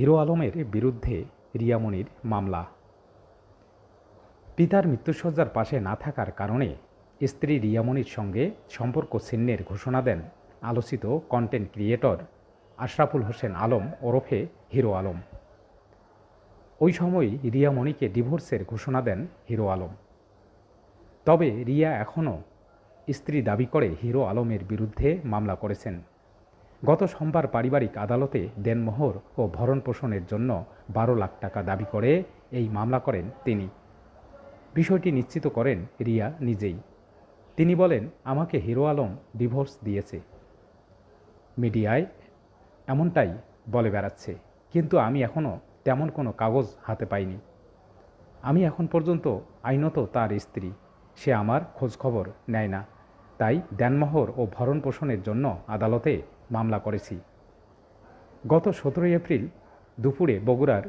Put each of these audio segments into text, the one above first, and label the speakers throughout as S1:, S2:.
S1: Hero আলমের বিরুদ্ধে রিয়ামণির মামলা। পিতার মৃত্যুসজ্জার পাশে না থাকার কারণে স্ত্রী রিয়ামণির সঙ্গে সম্পর্ক ছিন্নের ঘোষণা দেন আলোচিত কন্টেন্ট ক্রিয়েটর আশরাফুল হোসেন আলম ওরফে হিরো আলম। ওই সময়ই রিয়ামণিকে ডিভোর্সের ঘোষণা দেন হিরো আলম। তবে রিয়া এখনও স্ত্রী দাবি করে হিরো আলমের বিরুদ্ধে মামলা করেছেন। গত সোমবার পারিবারিক আদালতে দেনমোহর ও ভরণ পোষণের জন্য বারো লাখ টাকা দাবি করে এই মামলা করেন তিনি। বিষয়টি নিশ্চিত করেন রিয়া নিজেই। তিনি বলেন, আমাকে হিরো আলম ডিভোর্স দিয়েছে। মিডিয়ায় এমনটাই বলে বেড়াচ্ছে, কিন্তু আমি এখনও তেমন কোনো কাগজ হাতে পাইনি। আমি এখন পর্যন্ত আইনত তার স্ত্রী, সে আমার খোঁজখবর নেয় না। তাই দেনমোহর ও ভরণ পোষণের জন্য আদালতে মামলা করেছি। গত সতেরোই এপ্রিল দুপুরে বগুড়ার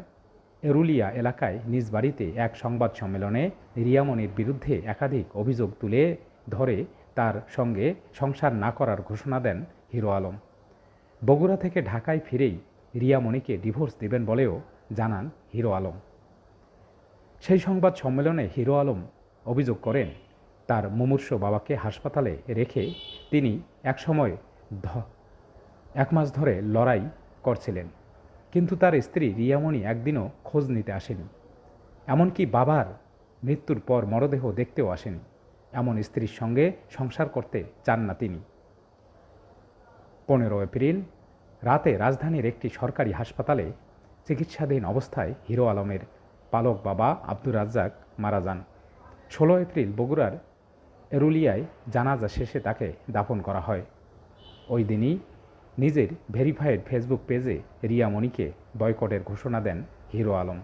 S1: এরুলিয়া এলাকায় নিজ বাড়িতে এক সংবাদ সম্মেলনে রিয়ামনির বিরুদ্ধে একাধিক অভিযোগ তুলে ধরে তার সঙ্গে সংসার না করার ঘোষণা দেন হিরো আলম। বগুড়া থেকে ঢাকায় ফিরেই রিয়ামণিকে ডিভোর্স দেবেন বলেও জানান হিরো আলম। সেই সংবাদ সম্মেলনে হিরো আলম অভিযোগ করেন তার মুমূর্ষ বাবাকে হাসপাতালে রেখে তিনি একসময় ধ- এক মাস ধরে লড়াই করছিলেন। কিন্তু তার স্ত্রী রিয়ামণি একদিনও খোঁজ নিতে আসেনি। এমনকি বাবার মৃত্যুর পর মরদেহ দেখতেও আসেনি। এমন স্ত্রীর সঙ্গে সংসার করতে চান না তিনি। পনেরো এপ্রিল, রাতে রাজধানীর একটি সরকারি হাসপাতালে চিকিৎসাধীন অবস্থায় হিরো আলমের পালক বাবা আব্দুর রাজ্জাক মারা যান। ষোলো এপ্রিল বগুড়ার এরুলিয়ায় জানাজা শেষে তাকে দাফন করা হয়। ওই দিনই নিজের ভেরিফাইড ফেসবুক পেজে রিয়া মনিকে বয়কটের ঘোষণা দেন হিরো আলম।